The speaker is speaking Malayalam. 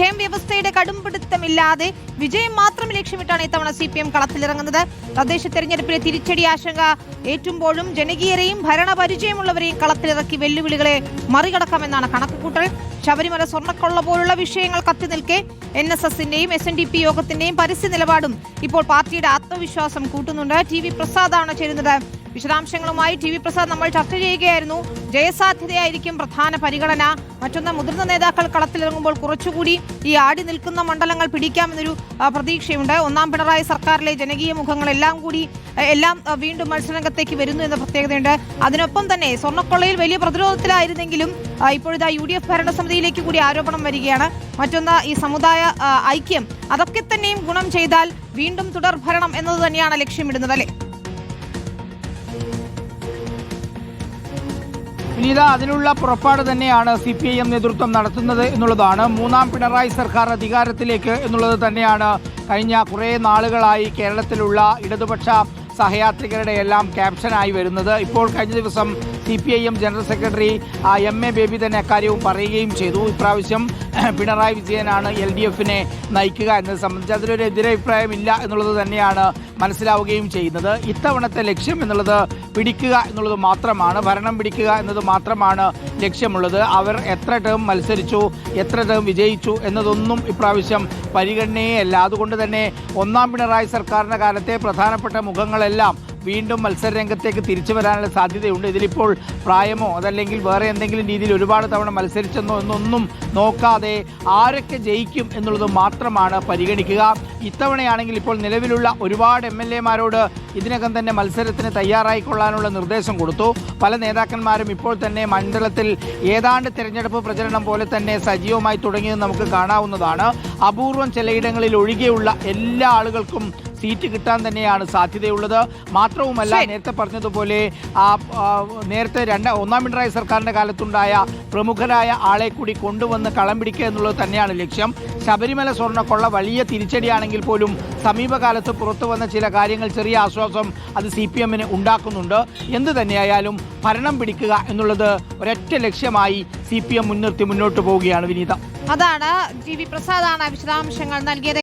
ടേം വ്യവസ്ഥയുടെ കടുംപിടുത്തമില്ലാതെ വിജയം മാത്രം ലക്ഷ്യമിട്ടാണ് ഇത്തവണ സി പി എം കളത്തിലിറങ്ങുന്നത്. തദ്ദേശ തെരഞ്ഞെടുപ്പിലെ തിരിച്ചടി ആശങ്ക ഏറ്റുമ്പോഴും ജനകീയരെയും ഭരണപരിചയമുള്ളവരെയും കളത്തിലിറക്കി വെല്ലുവിളികളെ മറികടക്കാമെന്നാണ് കണക്കുകൂട്ടൽ. ശബരിമല സ്വർണക്കൊള്ള പോലുള്ള വിഷയങ്ങൾ കത്തി നിൽക്കെ എൻ എസ് എസിന്റെയും എസ് എൻ ഡി പി യോഗത്തിന്റെയും പരസ്യ നിലപാടും ഇപ്പോൾ പാർട്ടിയുടെ ആത്മവിശ്വാസം കൂട്ടുന്നുണ്ട്. ടി വി പ്രസാദാണ് ചേരുന്നത്. വിശദാംശങ്ങളുമായി ടി വി പ്രസാദ് നമ്മൾ ചർച്ച ചെയ്യുകയായിരുന്നു. ജയസാധ്യതയായിരിക്കും പ്രധാന പരിഗണന. മറ്റൊന്ന് മുതിർന്ന നേതാക്കൾ കളത്തിലിറങ്ങുമ്പോൾ കുറച്ചുകൂടി ഈ ആടി നിൽക്കുന്ന മണ്ഡലങ്ങൾ പിടിക്കാമെന്നൊരു പ്രതീക്ഷയുണ്ട്. ഒന്നാം പിണറായി സർക്കാരിലെ ജനകീയ മുഖങ്ങളെല്ലാം കൂടി എല്ലാം വീണ്ടും മത്സരരംഗത്തേക്ക് വരുന്നു എന്ന പ്രത്യേകതയുണ്ട്. അതിനൊപ്പം തന്നെ സ്വർണക്കൊള്ളയിൽ വലിയ പ്രതിരോധത്തിലായിരുന്നെങ്കിലും ഇപ്പോഴിതാ യു ഡി എഫ് ഭരണസമിതിയിലേക്ക് കൂടി ആരോപണം വരികയാണ്. മറ്റൊന്ന് ഈ സമുദായ ഐക്യം. അതൊക്കെ തന്നെയും ഗുണം ചെയ്താൽ വീണ്ടും തുടർഭരണം എന്നത് തന്നെയാണ് ലക്ഷ്യമിടുന്നത് അല്ലേ? വിനീത അതിനുള്ള പുറപ്പാട് തന്നെയാണ് സി പി ഐ എം നേതൃത്വം നടത്തുന്നത് എന്നുള്ളതാണ്. മൂന്നാം പിണറായി സർക്കാർ അധികാരത്തിലേക്ക് എന്നുള്ളത് തന്നെയാണ് കഴിഞ്ഞ കുറേ നാളുകളായി കേരളത്തിലുള്ള ഇടതുപക്ഷ സഹയാത്രികരുടെ എല്ലാം ക്യാപ്ഷനായി വരുന്നത്. ഇപ്പോൾ കഴിഞ്ഞ ദിവസം C P I M general secretary M. A. Baby തന്നെ അക്കാര്യവും പറയുകയും ചെയ്തു. ഇപ്രാവശ്യം പിണറായി വിജയനാണ് എൽ ഡി എഫിനെ നയിക്കുക എന്നത് സംബന്ധിച്ച് അതിലൊരു എതിരഭിപ്രായമില്ല എന്നുള്ളത് തന്നെയാണ് മനസ്സിലാവുകയും ചെയ്യുന്നത്. ഇത്തവണത്തെ ലക്ഷ്യം എന്നുള്ളത് പിടിക്കുക എന്നുള്ളത് മാത്രമാണ് ഭരണം പിടിക്കുക എന്നത് മാത്രമാണ് ലക്ഷ്യമുള്ളത്. അവർ എത്ര ടേം മത്സരിച്ചു എത്ര ടേം വിജയിച്ചു എന്നതൊന്നും ഇപ്രാവശ്യം പരിഗണനയേ അല്ല. അതുകൊണ്ട് തന്നെ ഒന്നാം പിണറായി സർക്കാരിന്റെ കാലത്തെ പ്രധാനപ്പെട്ട മുഖങ്ങളെല്ലാം വീണ്ടും മത്സര രംഗത്തേക്ക് തിരിച്ചു വരാനുള്ള സാധ്യതയുണ്ട്. ഇതിലിപ്പോൾ പ്രായമോ അതല്ലെങ്കിൽ വേറെ എന്തെങ്കിലും രീതിയിൽ ഒരുപാട് തവണ മത്സരിച്ചെന്നോ എന്നൊന്നും നോക്കാതെ ആരൊക്കെ ജയിക്കും എന്നുള്ളത് മാത്രമാണ് പരിഗണിക്കുക. ഇത്തവണയാണെങ്കിൽ ഇപ്പോൾ നിലവിലുള്ള ഒരുപാട് എം എൽ എമാരോട് ഇതിനകം തന്നെ മത്സരത്തിന് തയ്യാറായിക്കൊള്ളാനുള്ള നിർദ്ദേശം കൊടുത്തു. പല നേതാക്കന്മാരും ഇപ്പോൾ തന്നെ മണ്ഡലത്തിൽ ഏതാണ്ട് തിരഞ്ഞെടുപ്പ് പ്രചരണം പോലെ തന്നെ സജീവമായി തുടങ്ങിയത് നമുക്ക് കാണാവുന്നതാണ്. അപൂർവം ചിലയിടങ്ങളിൽ ഒഴികെയുള്ള എല്ലാ ആളുകൾക്കും സീറ്റ് കിട്ടാൻ തന്നെയാണ് സാധ്യതയുള്ളത്. മാത്രവുമല്ല നേരത്തെ പറഞ്ഞതുപോലെ ആ നേരത്തെ രണ്ട് ഒന്നാം പിണറായി സർക്കാരിന്റെ കാലത്തുണ്ടായ പ്രമുഖരായ ആളെ കൂടി കൊണ്ടുവന്ന് കളം പിടിക്കുക എന്നുള്ളത് തന്നെയാണ് ലക്ഷ്യം. ശബരിമല സ്വർണക്കൊള്ള വലിയ തിരിച്ചടിയാണെങ്കിൽ പോലും സമീപകാലത്ത് പുറത്തു വന്ന ചില കാര്യങ്ങൾ ചെറിയ ആശ്വാസം അത് സി പി എമ്മിന് ഉണ്ടാക്കുന്നുണ്ട്. എന്ത് തന്നെയായാലും ഭരണം പിടിക്കുക എന്നുള്ളത് ഒരൊറ്റ ലക്ഷ്യമായി സി പി എം മുൻനിർത്തി മുന്നോട്ട് പോവുകയാണ് വിനീത. അതാണ് ജി വി പ്രസാദാണ് വിശദാംശങ്ങൾ നൽകിയത്.